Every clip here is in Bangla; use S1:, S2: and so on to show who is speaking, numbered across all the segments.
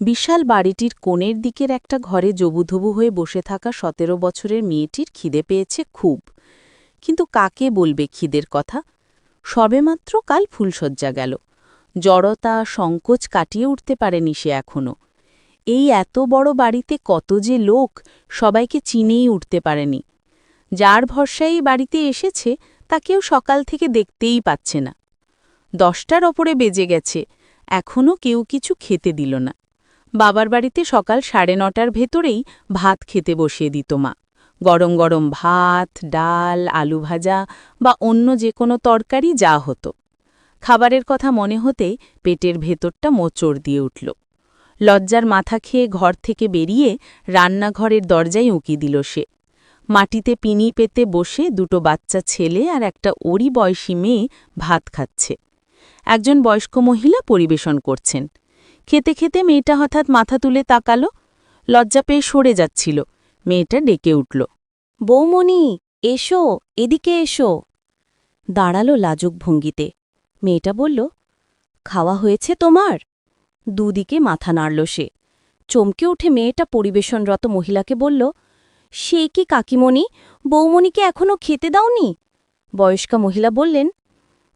S1: বিশাল বাড়িটির কোণের দিকের একটা ঘরে জবুধবু হয়ে বসে থাকা সতেরো বছরের মেয়েটির খিদে পেয়েছে খুব। কিন্তু কাকে বলবে খিদের কথা? সবেমাত্র কাল ফুলশয্যা গেল। জড়তা, সংকোচ কাটিয়ে উঠতে পারেনি সে এখনও এই এত বড় বাড়িতে কত যে লোক, সবাইকে চিনেই উঠতে পারেনি। যার ভরসায় বাড়িতে এসেছে তাকেও সকাল থেকে দেখতেই পাচ্ছে না। দশটার ওপরে বেজে গেছে। এখনও কেউ কিছু খেতে দিল না। বাবার বাড়িতে সকাল সাড়ে নটার ভেতরেই ভাত খেতে বসিয়ে দিত মা। গরম গরম ভাত, ডাল, আলু ভাজা বা অন্য যে কোনো তরকারি যা হতো। খাবারের কথা মনে হতে পেটের ভেতরটা মোচড় দিয়ে উঠল। লজ্জার মাথা খেয়ে ঘর থেকে বেরিয়ে রান্নাঘরের দরজায় উঁকি দিল সে। মাটিতে পিনি পেতে বসে দুটো বাচ্চা ছেলে আর একটা ওরি বয়সী মেয়ে ভাত খাচ্ছে। একজন বয়স্ক মহিলা পরিবেশন করছেন। খেতে খেতে মেয়েটা হঠাৎ মাথা তুলে তাকালো, লজ্জা পেয়ে সরে যাচ্ছিল। মেয়েটা ডেকে উঠল,
S2: বৌমণি, এসো, এদিকে এসো। দাঁড়াল লাজুক ভঙ্গিতে। মেয়েটা বলল, খাওয়া হয়েছে তোমার? দুদিকে মাথা নাড়ল সে। চমকে উঠে মেয়েটা পরিবেশনরত মহিলাকে বলল, সে কি কাকিমণি? বৌমণিকে এখনও খেতে দাওনি? বয়স্কা মহিলা বললেন,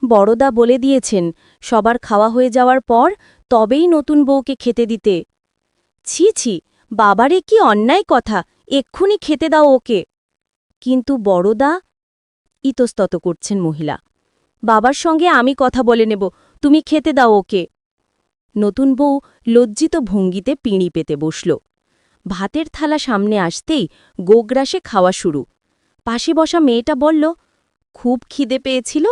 S2: বড়দা বলে দিয়েছেন, সবার খাওয়া হয়ে যাওয়ার পর তবেই নতুন বউকে খেতে দিতে। ছি ছি, বাবারে কি অন্যায় কথা, এক্ষুনি খেতে দাও ওকে। কিন্তু বড়দা, ইতস্তত করছেন মহিলা। বাবার সঙ্গে আমি কথা বলে নেব, তুমি খেতে দাও ওকে। নতুন বউ লজ্জিত ভঙ্গিতে পিঁড়ি পেতে বসল। ভাতের থালা সামনে আসতেই গোগ্রাসে খাওয়া শুরু। পাশে বসা মেয়েটা বলল, খুব খিদে পেয়েছিল?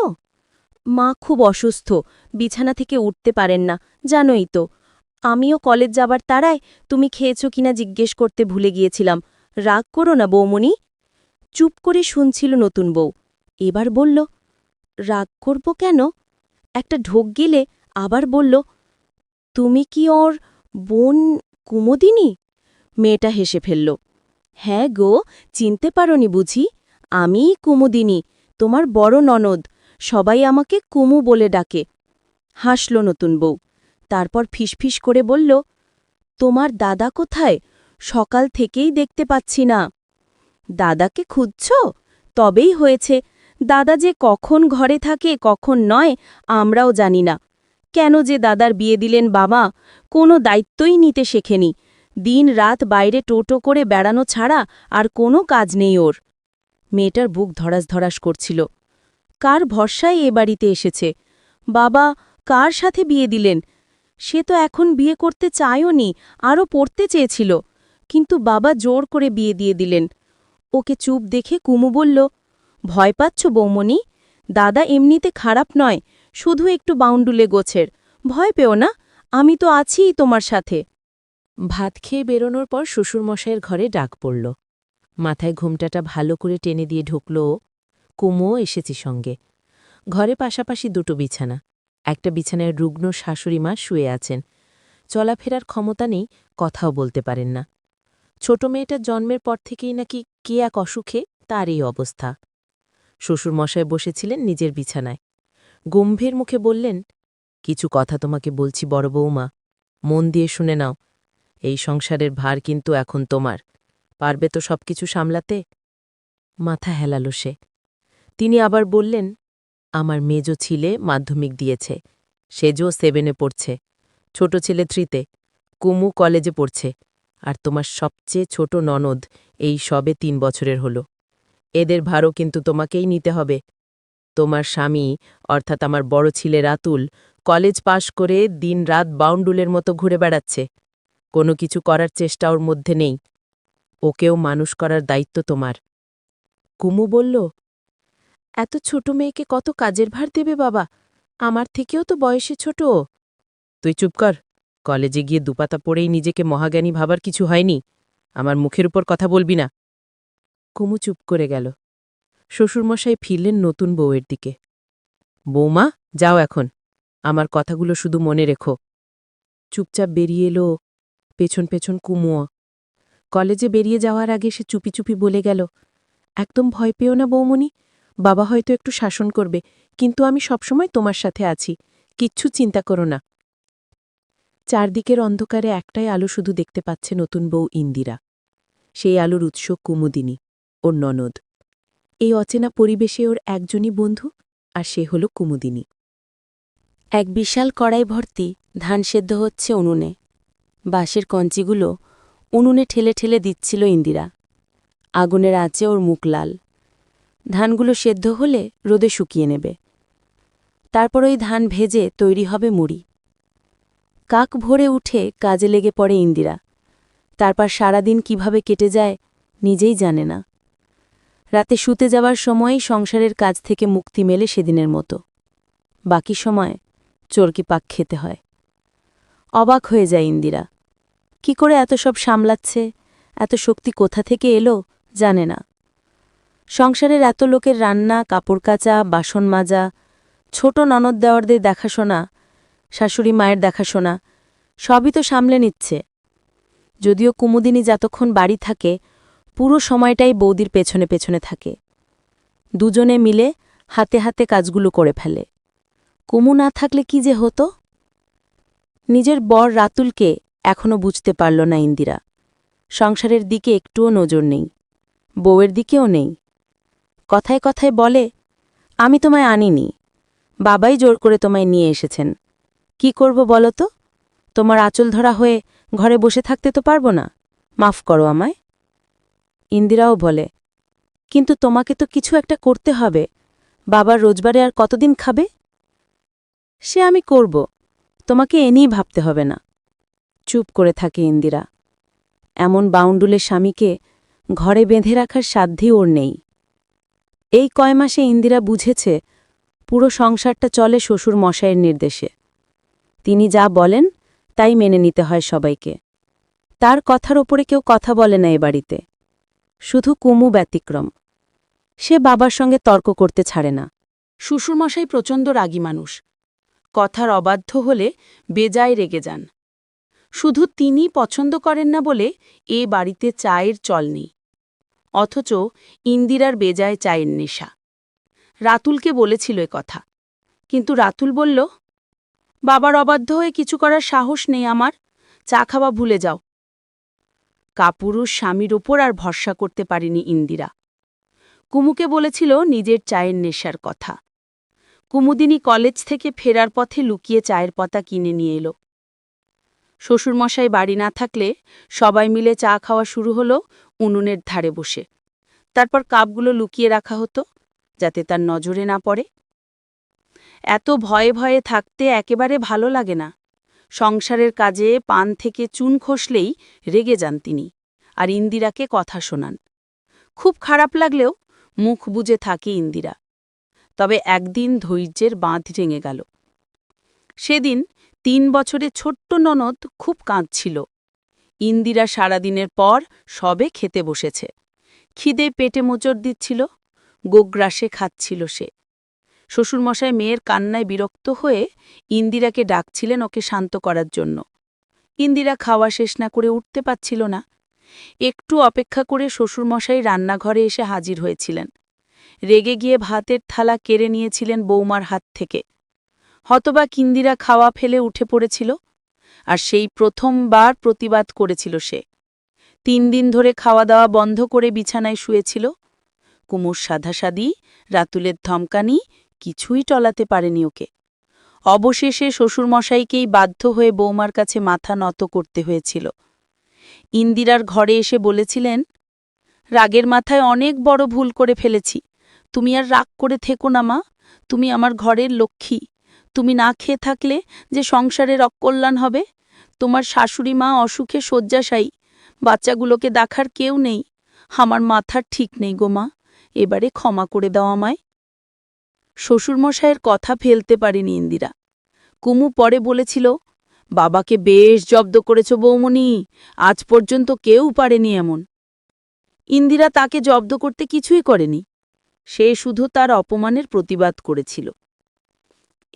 S2: মা খুব অসুস্থ, বিছানা থেকে উঠতে পারেন না জানোই তো, আমিও কলেজ যাবার তারায় তুমি খেয়েছ কিনা জিজ্ঞেস করতে ভুলে গিয়েছিলাম। রাগ করো না বৌমণি। চুপ করে শুনছিল নতুন বউ। এবার বলল, রাগ করব কেন? একটা ঢোক গেলে আবার বলল, তুমি কি ওর বোন কুমোদিনী? মেয়েটা হেসে ফেলল হ্যাঁ গো, চিনতে পারনি বুঝি। আমিই কুমুদিনী, তোমার বড় ননদ, সবাই আমাকে কুমু বলে ডাকে। হাসল নতুন বউ। তারপর ফিসফিস করে বলল, তোমার দাদা কোথায়? সকাল থেকেই দেখতে পাচ্ছি না। দাদাকে খুঁজছ? তবেই হয়েছে। দাদা যে কখন ঘরে থাকে, কখন নয়, আমরাও জানি না। কেন যে দাদার বিয়ে দিলেন বাবা, কোনো দায়িত্বই নিতে শেখেনি। দিন রাত বাইরে টোটো করে বেড়ানো ছাড়া আর কোনো কাজ নেই ওর। মেয়েটার বুক ধরাস ধরাস করছিল। কার ভরসায় এ বাড়িতে এসেছে? বাবা, কার সাথে বিয়ে দিলেন? সে তো এখন বিয়ে করতে চায়ওনি, আরও পড়তে চেয়েছিল। কিন্তু বাবা জোর করে বিয়ে দিয়ে দিলেন। ওকে চুপ দেখে কুমু বলল, ভয় পাচ্ছ বৌমণি? দাদা এমনিতে খারাপ নয়, শুধু একটু বাউন্ডুলে গোছের। ভয় পেও না, আমি তো আছিই তোমার সাথে।
S1: ভাত খেয়ে বেরোনোর পর শ্বশুরমশাইয়ের ঘরে ডাক পড়ল। মাথায় ঘুমটাটা ভালো করে টেনে দিয়ে ঢুকল ও। কুমুও এসেছি সঙ্গে। ঘরে পাশাপাশি দুটো বিছানা। একটা বিছানায় রুগ্ন শাশুড়ি মা শুয়ে আছেন। চলাফেরার ক্ষমতা নেই, কথাও বলতে পারেন না। ছোট মেয়েটার জন্মের পর থেকেই নাকি কে এক অসুখে, তার এই অবস্থা। শ্বশুরমশাই বসেছিলেন নিজের বিছানায়। গম্ভীর মুখে বললেন, কিছু কথা তোমাকে বলছি বড় বৌমা, মন দিয়ে শুনে নাও। এই সংসারের ভার কিন্তু এখন তোমার। পারবে তো সবকিছু সামলাতে? মাথা হেলালো সে। তিনি আবার বললেন আমার মেজ ছিলে মাধ্যমিক দিয়েছে। সেজও সেভেনে পড়ছে। ছোট ছেলে থ্রিতে। কুমু কলেজে পড়ছে। আর তোমার সবচেয়ে ছোট ননদ এই সবে তিন বছরের হল। এদের ভারও কিন্তু তোমাকেই নিতে হবে। তোমার স্বামী, অর্থাৎ আমার বড় ছেলে রাতুল, কলেজ পাশ করে দিন রাত বাউন্ডুলের মতো ঘুরে বেড়াচ্ছে। কোনো কিছু করার চেষ্টা ওর মধ্যে নেই। ওকেও মানুষ করার দায়িত্ব তোমার। কুমু বলল এত ছোট মেয়েকে কত কাজের ভার দেবে বাবা? আমার থেকেও তো বয়সে ছোট তুই চুপ কর। কলেজে গিয়ে দুপাতা পড়েই নিজেকে মহাজ্ঞানী ভাবার কিছু হয়নি। আমার মুখের উপর কথা বলবি না। কুমু চুপ করে গেল। শ্বশুরমশাই ফিরলেন নতুন বউয়ের দিকে। বৌমা, যাও এখন। আমার কথাগুলো শুধু মনে রেখো। চুপচাপ বেরিয়ে এলো পেছন পেছন কুমুও। কলেজে বেরিয়ে যাওয়ার আগে সে চুপি চুপি বলে গেল, একদম ভয় পেও না বৌমণি। বাবা হয়তো একটু শাসন করবে, কিন্তু আমি সবসময় তোমার সাথে আছি, কিচ্ছু চিন্তা করো না। চারদিকের অন্ধকারে একটাই আলো শুধু দেখতে পাচ্ছে নতুন বউ ইন্দিরা। সেই আলোর উৎস কুমুদিনী, ওর ননদ। এই অচেনা পরিবেশে ওর একজনই বন্ধু, আর সে হল কুমুদিনী।
S2: এক বিশাল কড়াই ভর্তি ধান সেদ্ধ হচ্ছে উনুনে। বাঁশের কঞ্চিগুলো উনুনে ঠেলে ঠেলে দিচ্ছিল ইন্দিরা। আগুনের আঁচে ওর মুখ লাল। ধানগুলো সেদ্ধ হলে রোদে শুকিয়ে নেবে। তারপর ওই ধান ভেজে তৈরি হবে মুড়ি। কাক ভরে উঠে কাজে লেগে পড়ে ইন্দিরা। তারপর সারাদিন কীভাবে কেটে যায় নিজেই জানে না। রাতে শুতে যাওয়ার সময়ই সংসারের কাজ থেকে মুক্তি মেলে সেদিনের মতো। বাকি সময় চরকি পাক খেতে হয়। অবাক হয়ে যায় ইন্দিরা। কি করে এত সব সামলাচ্ছে? এত শক্তি কোথা থেকে এলো জানে না। সংসারের এত লোকের রান্না, কাপড় কাচা, বাসন মাজা, ছোট ননদ দেওয়ারদের দেখাশোনা, শাশুড়ি মায়ের দেখাশোনা, সবই তো সামলে নিচ্ছে। যদিও কুমুদিনী যতক্ষণ বাড়ি থাকে, পুরো সময়টাই বৌদির পেছনে পেছনে থাকে। দুজনে মিলে হাতে হাতে কাজগুলো করে ফেলে। কুমু না থাকলে কি যে হতো? নিজের বর রাতুলকে এখনও বুঝতে পারল না ইন্দিরা। সংসারের দিকে একটুও নজর নেই, বউয়ের দিকেও নেই। কথায় কথায় বলে, আমি তোমায় আনিনি। বাবাই জোর করে তোমায় নিয়ে এসেছেন। কি করব বলো তো? তোমার আঁচল ধরা হয়ে ঘরে বসে থাকতে তো পারব না। মাফ করো আমায়। ইন্দিরাও বলে, কিন্তু তোমাকে তো কিছু একটা করতে হবে। বাবার রোজবারে আর কতদিন খাবে? সে আমি করব। তোমাকে এনেই ভাবতে হবে না। চুপ করে থাকে ইন্দিরা। এমন বাউন্ডুলের স্বামীকে ঘরে বেঁধে রাখার সাধ্যই ওর নেই। এই কয় মাসে ইন্দিরা বুঝেছে, পুরো সংসারটা চলে শ্বশুর মশাইয়ের নির্দেশে। তিনি যা বলেন, তাই মেনে নিতে হয় সবাইকে। তার কথার ওপরে কেউ কথা বলে না এ বাড়িতে। শুধু কুমু ব্যতিক্রম। সে বাবার সঙ্গে তর্ক করতে ছাড়ে না।
S1: শ্বশুরমশাই প্রচণ্ড রাগী মানুষ। কথার অবাধ্য হলে বেজায় রেগে যান। শুধু তিনি পছন্দ করেন না বলে এ বাড়িতে চায়ের চল নেই। অথচ ইন্দিরার বেজায় চায়ের নেশা। রাতুলকে বলেছিল এ কথা। কিন্তু রাতুল বলল, বাবার অবাধ্য হয়ে কিছু করার সাহস নেই আমার। চা খাওয়া ভুলে যাও। কাপুরুষ স্বামীর ওপর আর ভরসা করতে পারিনি ইন্দিরা। কুমুকে বলেছিল নিজের চায়ের নেশার কথা। কুমুদিনী কলেজ থেকে ফেরার পথে লুকিয়ে চায়ের পাতা কিনে নিয়ে এলো। শ্বশুরমশাই বাড়ি না থাকলে সবাই মিলে চা খাওয়া শুরু হলো উনুনের ধারে বসে। তারপর কাপগুলো লুকিয়ে রাখা হতো যাতে তার নজরে না পড়ে। এত ভয়ে ভয়ে থাকতে একেবারে ভালো লাগে না। সংসারের কাজে পান থেকে চুন খসলেই রেগে যান তিনি আর ইন্দিরাকে কথা শোনান। খুব খারাপ লাগলেও মুখ বুজে থাকে ইন্দিরা। তবে একদিন ধৈর্যের বাঁধ ভেঙে গেল। সেদিন তিন বছরে ছোট্ট ননদ খুব কাঁদছিল। ইন্দিরা সারাদিনের পর সবে খেতে বসেছে। খিদে পেটে মোচড় দিচ্ছিল গোগ্রাসে খাচ্ছিল সে। শ্বশুরমশাই মেয়ের কান্নায় বিরক্ত হয়ে ইন্দিরাকে ডাকছিলেন ওকে শান্ত করার জন্য। ইন্দিরা খাওয়া শেষ না করে উঠতে পারছিল না। একটু অপেক্ষা করে শ্বশুরমশাই রান্নাঘরে এসে হাজির হয়েছিলেন। রেগে গিয়ে ভাতের থালা কেড়ে নিয়েছিলেন বৌমার হাত থেকে। হতবা কিন্দিরা খাওয়া ফেলে উঠে পড়েছিল আর সেই প্রথমবার প্রতিবাদ করেছিল সে। তিন দিন ধরে খাওয়া দাওয়া বন্ধ করে বিছানায় শুয়েছিল। কুমুর সাধাসাদি রাতুলের ধমকানি কিছুই টলাতে পারেনি ওকে। অবশেষে শ্বশুরমশাইকেই বাধ্য হয়ে বৌমার কাছে মাথা নত করতে হয়েছিল। ইন্দিরার ঘরে এসে বলেছিলেন, রাগের মাথায় অনেক বড় ভুল করে ফেলেছি। তুমি আর রাগ করে থেকো না মা। তুমি আমার ঘরের লক্ষ্মী। তুমি না খেয়ে থাকলে যে সংসারের অকল্যাণ হবে? তোমার শাশুড়ি মা অসুখে শয্যাশায়ী, বাচ্চাগুলোকে দেখার কেউ নেই। আমার মাথার ঠিক নেই গো মা, এবারে ক্ষমা করে দাও আমায়। শ্বশুরমশায়ের কথা ফেলতে পারেনি ইন্দিরা। কুমু পরে বলেছিল, বাবাকে বেশ জব্দ করেছ বৌমনি আজ পর্যন্ত কেউ পারেনি এমন। ইন্দিরা তাকে জব্দ করতে কিছুই করেনি। সে শুধু তার অপমানের প্রতিবাদ করেছিল।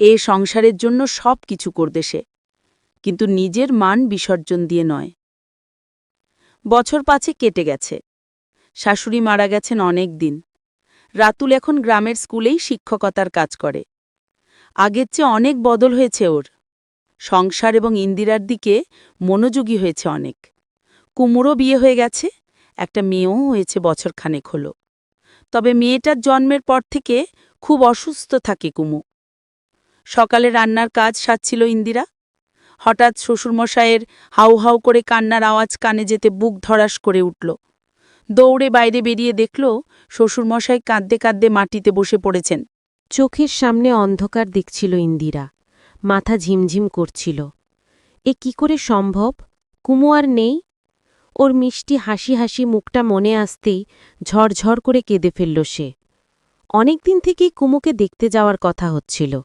S1: এ সংসারের জন্য সব কিছু করবে সে। কিন্তু নিজের মান বিসর্জন দিয়ে নয়। বছর পাঁচে কেটে গেছে। শাশুড়ি মারা গেছেন অনেক দিন। রাতুল এখন গ্রামের স্কুলেই শিক্ষকতার কাজ করে। আগের চেয়ে অনেক বদল হয়েছে ওর।
S3: সংসার এবং ইন্দিরার দিকে মনোযোগী হয়েছে অনেক। কুমুরও বিয়ে হয়ে গেছে, একটা মেয়েও হয়েছে বছর খানেক হলো। তবে মেয়েটার জন্মের পর থেকে খুব অসুস্থ থাকে কুমু। সকালে রান্নার কাজ সারছিল ইন্দিরা। হঠাৎ শ্বশুরমশায়ের হাউ হাউ করে কান্নার আওয়াজ কানে যেতে বুক ধরাস করে উঠল। দৌড়ে বাইরে বেরিয়ে দেখল শ্বশুরমশাই কাঁদতে কাঁদতে মাটিতে বসে পড়েছেন।
S1: চোখের সামনে অন্ধকার দেখছিল ইন্দিরা। মাথা ঝিমঝিম করছিল। এ কি করে সম্ভব? কুমু আর নেই? ওর মিষ্টি হাসি হাসি মুখটা মনে আসতেই ঝরঝর করে কেঁদে ফেলল সে। অনেকদিন থেকেই কুমুকে দেখতে যাওয়ার কথা হচ্ছিল।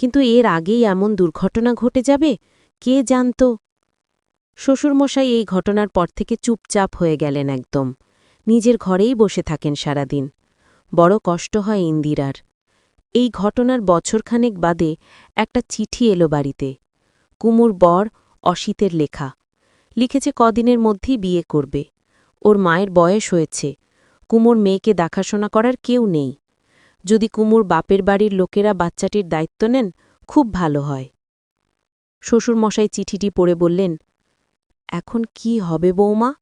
S1: কিন্তু এর আগেই এমন দুর্ঘটনা ঘটে যাবে? কে জানত? শ্বশুরমশাই এই ঘটনার পর থেকে চুপচাপ হয়ে গেলেন একদম। নিজের ঘরেই বসে থাকেন সারাদিন। বড় কষ্ট হয় ইন্দিরার। এই ঘটনার বছরখানেক বাদে একটা চিঠি এলো বাড়িতে। কুমুর বর অসিতের লেখা। লিখেছে, কদিনের মধ্যেই বিয়ে করবে। ওর মায়ের বয়স হয়েছে। কুমুর মেয়েকে দেখাশোনা করার কেউ নেই। যদি কুমুর বাপের বাড়ির লোকেরা বাচ্চাটির দায়িত্ব নেন, খুব ভালো হয়। শ্বশুরমশাই চিঠিটি পড়ে বললেন, এখন কি হবে বৌমা?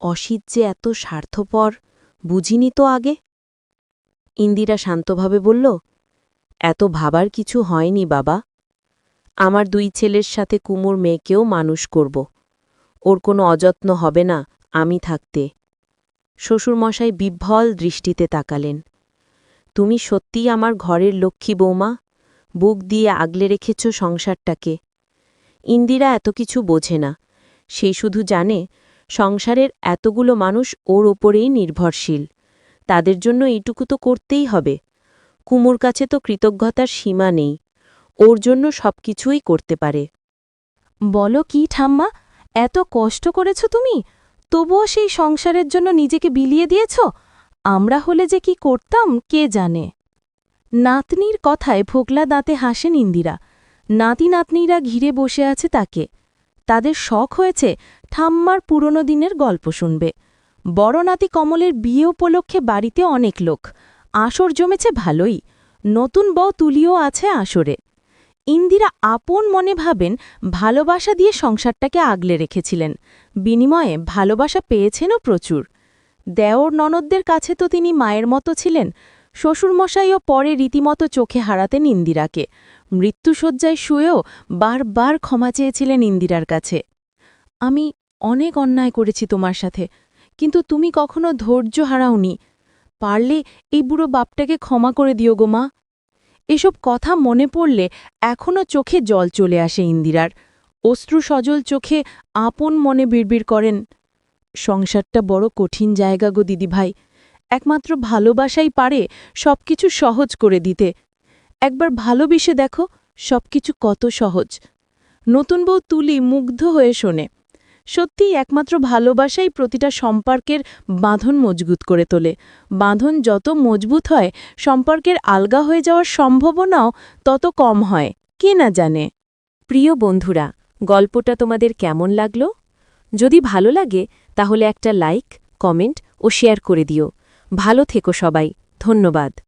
S1: অসিত যে এত স্বার্থপর, বুঝিনি তো আগে? ইন্দিরা শান্তভাবে বলল, এত ভাবার কিছু হয়নি বাবা। আমার দুই ছেলের সাথে কুমুর মেয়েকেও মানুষ করব। ওর কোনো অযত্ন হবে না আমি থাকতে। শ্বশুরমশাই বিভ্বল দৃষ্টিতে তাকালেন। তুমি সত্যিই আমার ঘরের লক্ষ্মী বৌমা? বুক দিয়ে আগলে রেখেছ সংসারটাকে। ইন্দিরা এত কিছু বোঝে না। সে শুধু জানে, সংসারের এতগুলো মানুষ ওর ওপরেই নির্ভরশীল। তাদের জন্য এইটুকু তো করতেই হবে। কুমুর কাছে তো কৃতজ্ঞতার সীমা নেই। ওর জন্য সব কিছুই করতে পারে।
S2: বলো কি ঠাম্মা? এত কষ্ট করেছ তুমি? তবুও সেই সংসারের জন্য নিজেকে বিলিয়ে দিয়েছ? আমরা হলে যে কি করতাম, কে জানে? নাতনির কথায় ফোকলা দাঁতে হাসেন ইন্দিরা নাতি নাতনিরা ঘিরে বসে আছে তাকে। তাদের শখ হয়েছে ঠাম্মার পুরনো দিনের গল্প শুনবে। বড় নাতি কমলের বিয়ে উপলক্ষে বাড়িতে অনেক লোক। আসর জমেছে ভালোই। নতুন বউ তুলিও আছে আসরে। ইন্দিরা আপন মনে ভাবেন ভালোবাসা দিয়ে সংসারটাকে আগলে রেখেছিলেন। বিনিময়ে ভালোবাসা পেয়েছেনও প্রচুর। দেওর ননদদের কাছে তো তিনি মায়ের মতো ছিলেন। শ্বশুরমশাইও পরে রীতিমতো চোখে হারাতেন ইন্দিরাকে। মৃত্যুসজ্জায় শুয়েও বারবার ক্ষমা চেয়েছিলেন ইন্দিরার কাছে। আমি অনেক অন্যায় করেছি তোমার সাথে, কিন্তু তুমি কখনো ধৈর্য হারাওনি। পারলে এই বুড়ো বাপটাকে ক্ষমা করে দিও গো মা। এসব কথা মনে পড়লে এখনও চোখে জল চলে আসে ইন্দিরার। অশ্রু সজল চোখে আপন মনে বিড়বিড় করেন। সংসারটা বড় কঠিন জায়গা গো, দিদিভাই। একমাত্র ভালোবাসাই পারে সবকিছু সহজ করে দিতে। একবার ভালোবেসে দেখো, সবকিছু কত সহজ। নতুন বউ তুলি মুগ্ধ হয়ে শোনে। সত্যিই একমাত্র ভালোবাসাই প্রতিটা সম্পর্কের বাঁধন মজবুত করে তোলে। বাঁধন যত মজবুত হয়, সম্পর্কের আলগা হয়ে যাওয়ার সম্ভাবনাও তত কম হয়। কে না জানে?
S1: প্রিয় বন্ধুরা, গল্পটা তোমাদের কেমন লাগল? যদি ভালো লাগে তাহলে একটা লাইক কমেন্ট ও শেয়ার করে দিও। ভালো থেকো সবাই। ধন্যবাদ।